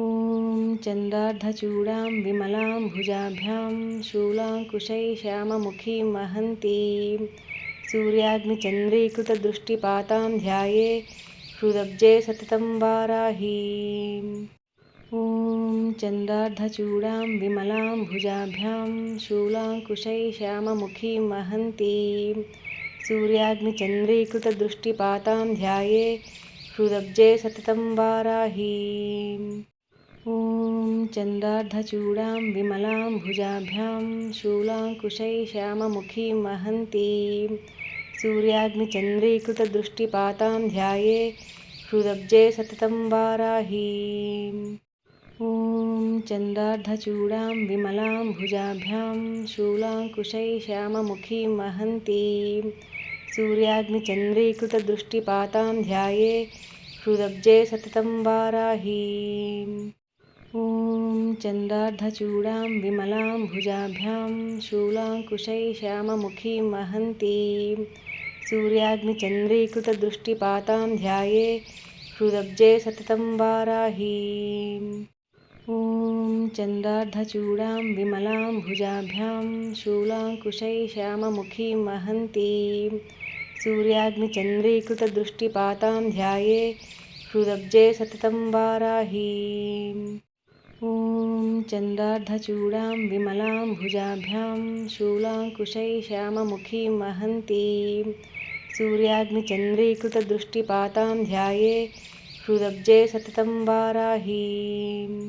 ॐ चन्द्रार्धचूडां विमलां भुजाभ्यां शूलाङ्कुशै श्याममुखीं वहन्तीं। सूर्याग्निचन्द्रीकृतदृष्टिपातां ध्याये हृदब्जे सततं वाराहीम् ॐ चन्द्रार्धचूडां विमलां भुजाभ्यां शूलाङ्कुशै श्याममुखीं वहन्तीं। सूर्याग्निचन्द्रीकृतदृष्टिपातां ध्याये हृदब्जे सततं वाराहीम् ॐ चन्द्रार्धचूडां विमलां भुजाभ्यां शूलाङ्कुशै श्याममुखीं वहन्तीं। सूर्याग्निचन्द्रीकृतदृष्टिपातां ध्याये हृदब्जे सततं वाराहीम् ॐ चन्द्रार्धचूडां विमलां भुजाभ्यां शूलाङ्कुशै श्याममुखीं वहन्तीं। सूर्याग्निचन्द्रीकृतदृष्टिपातां ध्याये हृदब्जे सततं वाराहीम् ॐ चन्द्रार्धचूडां विमलां भुजाभ्यां शूलाङ्कुशै श्याममुखीं वहन्तीं सूर्याग्निचन्द्रीकृतदृष्टिपातां ध्याये हृदब्जे सततं वाराहीम् ॐ चन्द्रार्धचूडां विमलां भुजाभ्यां शूलाङ्कुशै श्याममुखीं वहन्तीं सूर्याग्निचन्द्रीकृतदृष्टिपातां ध्याये हृदब्जे सततं वाराहीम् ॐ चन्द्रार्धचूडां विमलां भुजाभ्यां शूलाङ्कुशै श्याममुखीं वहन्तीं सूर्याग्निचन्द्रीकृतदृष्टिपातां ध्याये हृदब्जे सततं वाराहीम्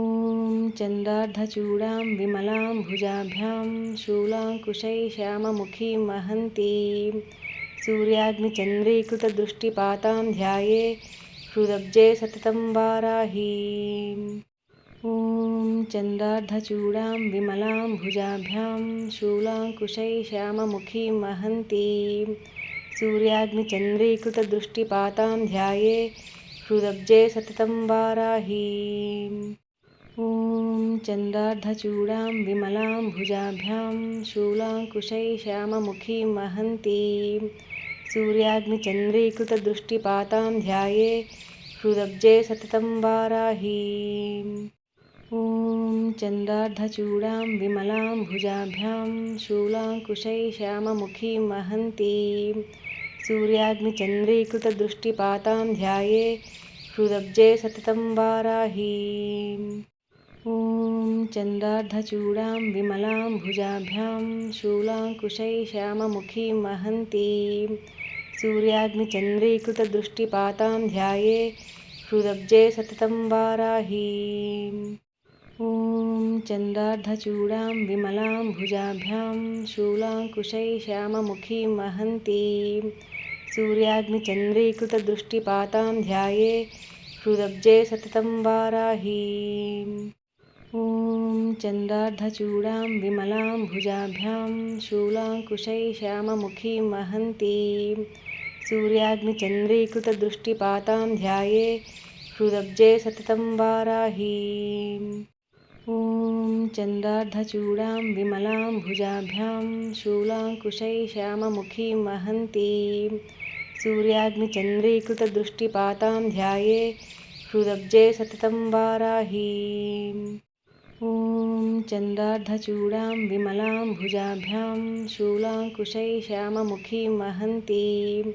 ॐ चन्द्रार्धचूडां विमलां भुजाभ्यां शूलाङ्कुशै श्याममुखीं वहन्तीं सूर्याग्निचन्द्रीकृतदृष्टिपातां ध्याये हृदब्जे सततं वाराहीम् ॐ चन्द्रार्धचूडां विमलां भुजाभ्यां शूलाङ्कुशै श्याममुखीं वहन्तीं सूर्याग्निचन्द्रीकृतदृष्टिपातां ध्याये हृदब्जे सततं वाराहीम् ॐ चन्द्रार्धचूडां विमलां भुजाभ्यां शूलाङ्कुशै श्याममुखीं वहन्तीं सूर्याग्निचन्द्रीकृतदृष्टिपातां ध्याये हृदब्जे सततं ॐ चन्द्रार्धचूडां विमलां भुजाभ्यां शूलाङ्कुशै श्याममुखीं वहन्तीं सूर्याग्निचन्द्रीकृतदृष्टिपातां ध्याये हृदब्जे सततं वाराहीम् ॐ चन्द्रार्धचूडां विमलां भुजाभ्यां शूलाङ्कुशै श्याममुखीं वहन्तीं सूर्याग्निचन्द्रीकृतदृष्टिपातां ध्याये हृदब्जे सततं वाराहीम् ॐ चन्द्रार्धचूडां विमलां भुजाभ्यां शूलाङ्कुशै श्याममुखीं वहन्तीं। सूर्याग्निचन्द्रीकृतदृष्टिपातां ध्याये हृदब्जे सततं वाराहीम् ॐ विमलां भुजाभ्यां शूलाङ्कुशै श्याममुखीं वहन्तीं। सूर्याग्निचन्द्रीकृतदृष्टिपातां ध्याये हृदब्जे सततं वाराहीम् ॐ चन्द्रार्धचूडां विमलां भुजाभ्यां शूलाङ्कुशै श्याममुखीं वहन्तीं सूर्याग्निचन्द्रीकृतदृष्टिपातां ध्याये हृदब्जे सततं वाराहीम् ॐ चन्द्रार्धचूडां विमलां भुजाभ्यां शूलाङ्कुशै श्याममुखीं वहन्तीं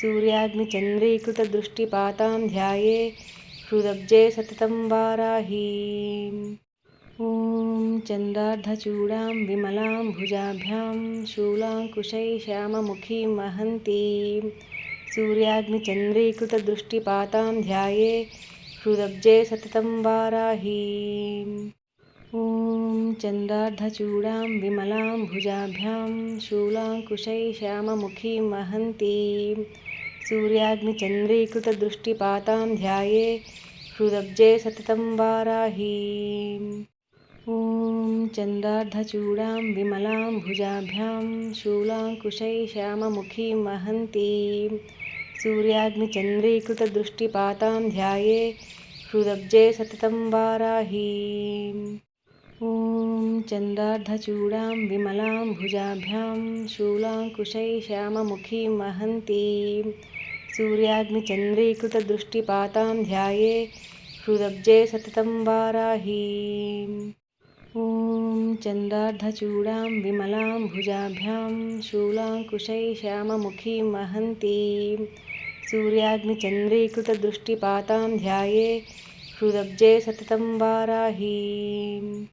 सूर्याग्निचन्द्रीकृतदृष्टिपातां ध्याये हृदब्जे सततं वाराहीम् ॐ चन्द्रार्धचूडां विमलां भुजाभ्यां शूलाङ्कुशै श्याममुखीं वहन्तीं सूर्याग्निचन्द्रीकृतदृष्टिपातां ध्याये हृदब्जे सततं वाराहीम् ॐ चन्द्रार्धचूडां विमलां भुजाभ्यां शूलाङ्कुशै श्याममुखीं वहन्तीं सूर्याग्निचन्द्रीकृतदृष्टिपातां ध्याये हृदब्जे सततं ॐ चन्द्रार्धचूडां विमलां भुजाभ्यां शूलाङ्कुशै श्याममुखीं वहन्तीं सूर्याग्निचन्द्रीकृतदृष्टिपातां ध्याये हृदब्जे सततं वाराहीम् ॐ चन्द्रार्धचूडां विमलां भुजाभ्यां शूलाङ्कुशै श्याममुखीं वहन्तीं सूर्याग्निचन्द्रीकृतदृष्टिपातां ध्याये हृदब्जे सततं वाराहीम् ॐ चन्दार्धचूडां विमलां भुजाभ्यां शूलाङ्कुशै श्याममुखीं महंती सूर्याग्निचन्द्रीकृतदृष्टिपातां ध्याये हृदब्जे वाराहीम्